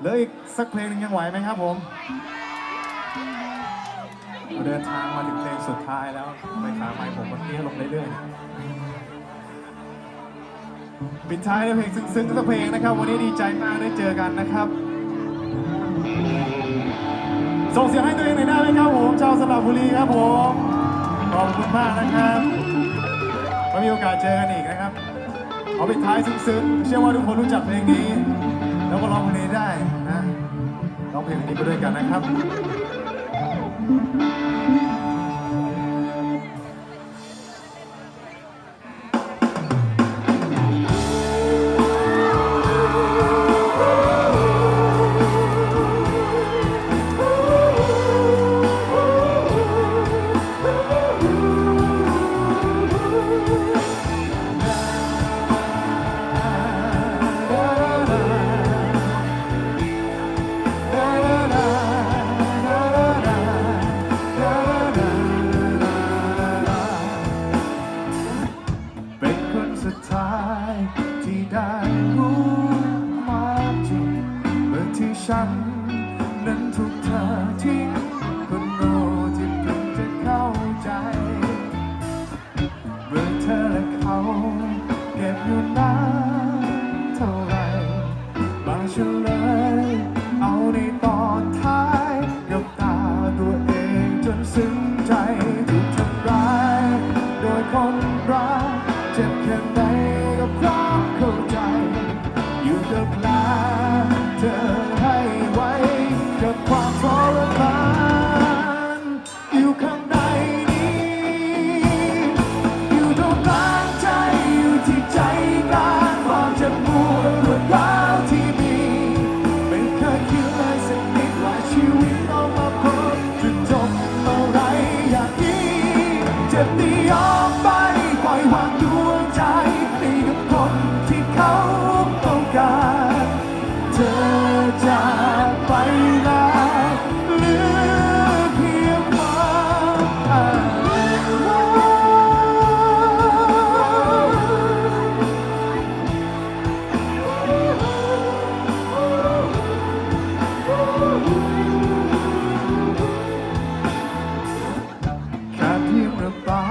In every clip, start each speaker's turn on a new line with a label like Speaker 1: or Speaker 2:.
Speaker 1: เหลืออีกสักเพลงหนึงยังไหวไหมครับผมเราเดินทางมาถึงเพลงสุดท้ายแล้วไปขาไม้ผมมันเตี้ยลงเรื่อยๆปิดท้ายด้วยเพลงซึ้งๆสักเพลงนะครับ วันนี้ดีใจมากได้เจอกันนะครับ ส่งเสียงให้ตัวเองหน่อยได้ไหมครับผมชาวสระบุรีครับผมขอบคุณมากนะครับไว้มีโอกาสเจอกันอีกนะครับเอาปิดท้ายซึ้งๆเชื่อว่าทุกคนรู้จักเพลงนี้ แล้วก็ร้องเพลงนี้ได้นะร้องเพลงนี้ไปด้วยกันนะครับ ฉัน นั้นถูกเธอทิ้งคนโง่ที่เพิ่งจะเข้าใจเมื่อเธอและเขาเก็บอยู่นานเท่าไรบางเฉลยเอาในตอนท้ายกับตาตัวเองจนซึ้งใจ ควา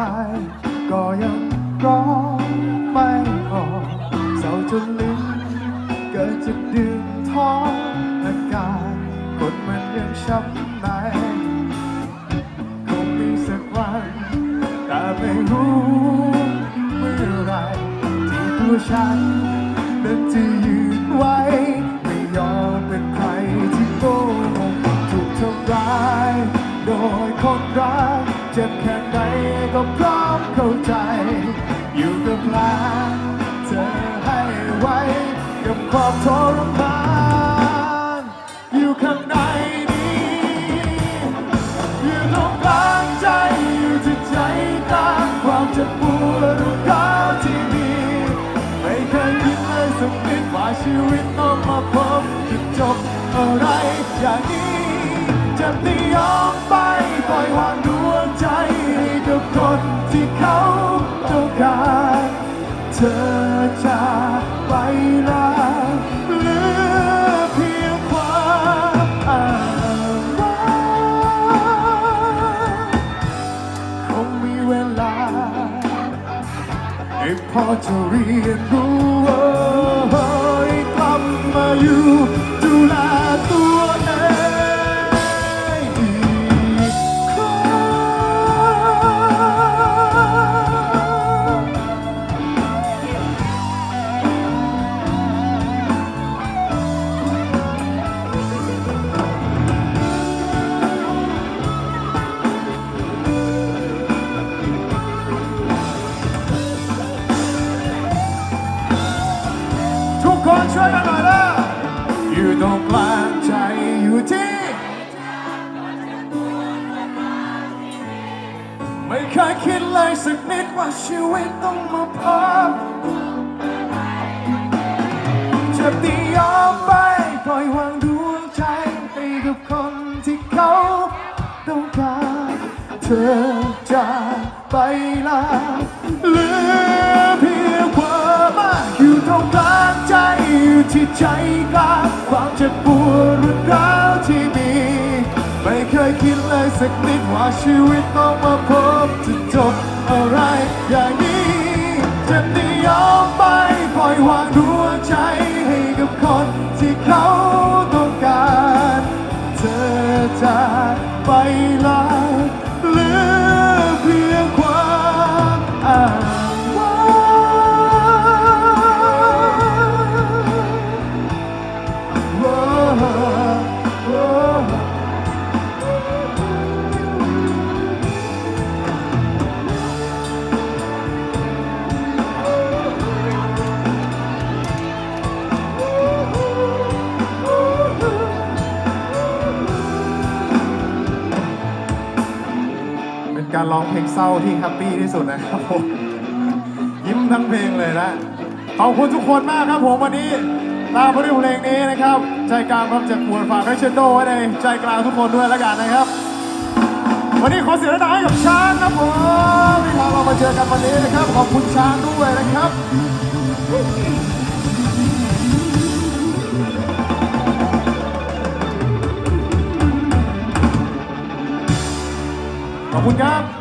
Speaker 1: ายก็ยังร้องไม่ออเศร้าจนลิ้นเกิดจะดึงท้องอาการคนมันยังช้ำในคงมีสักวันแต่ไม่รู้เมื่อไรที่ตัวฉันนั้นจะยืนไว้ ก็พร้อมเข้าใจ อยู่กับแผลเธอให้ไว้ กับความทรมานอยู่ข้างในนี้อยู่ตรงกลางใจอยู่ที่ใจกลางความเจ็บปวดรุนแรงที่มีไม่เคยคิดเลยสักนิดว่าชีวิตต้องมาพบจุดจบอะไรอย่างนี้จะไม่ยอมไปปล่อยวาง พอจะเรียนรู้ให้กลับมาอยู่ดูแล กลางใจอยู่ที่ไม่เคยคิดเลยสักนิดว่าชีวิตต้องมาพบจ็บที่ยอมไปปล่อยวางดวงใจไปกับคนที่เขาต้องการเธอจากไปล้วเหลือเพียงความอ้างอยู่ตรงกลางใจอยู่ที่ใจกลาง จะปวดหรือร้าวที่มี ไม่เคยคิดเลยสักนิดว่าชีวิตต้องมาพบจะจบอะไรอย่างนี้จะนิยอมไป การร้องเพลงเศร้าที่แฮปปี้ที่สุดนะครับผมยิ้มทั้งเพลงเลยนะขอบคุณทุกคนมากครับผมวันนี้ลาไปด้วยเพลงนี้นะครับ ใจกลางความเจ็บปวดฝากเรชโดไว้ในใจกลางทุกคนด้วยแล้วกันนะครับ วันนี้ขอเสียงดังให้กับช้างครับผมที่พาเรามาเจอกันวันนี้นะครับ ขอบคุณช้างด้วยนะครับ ขอบคุณครับ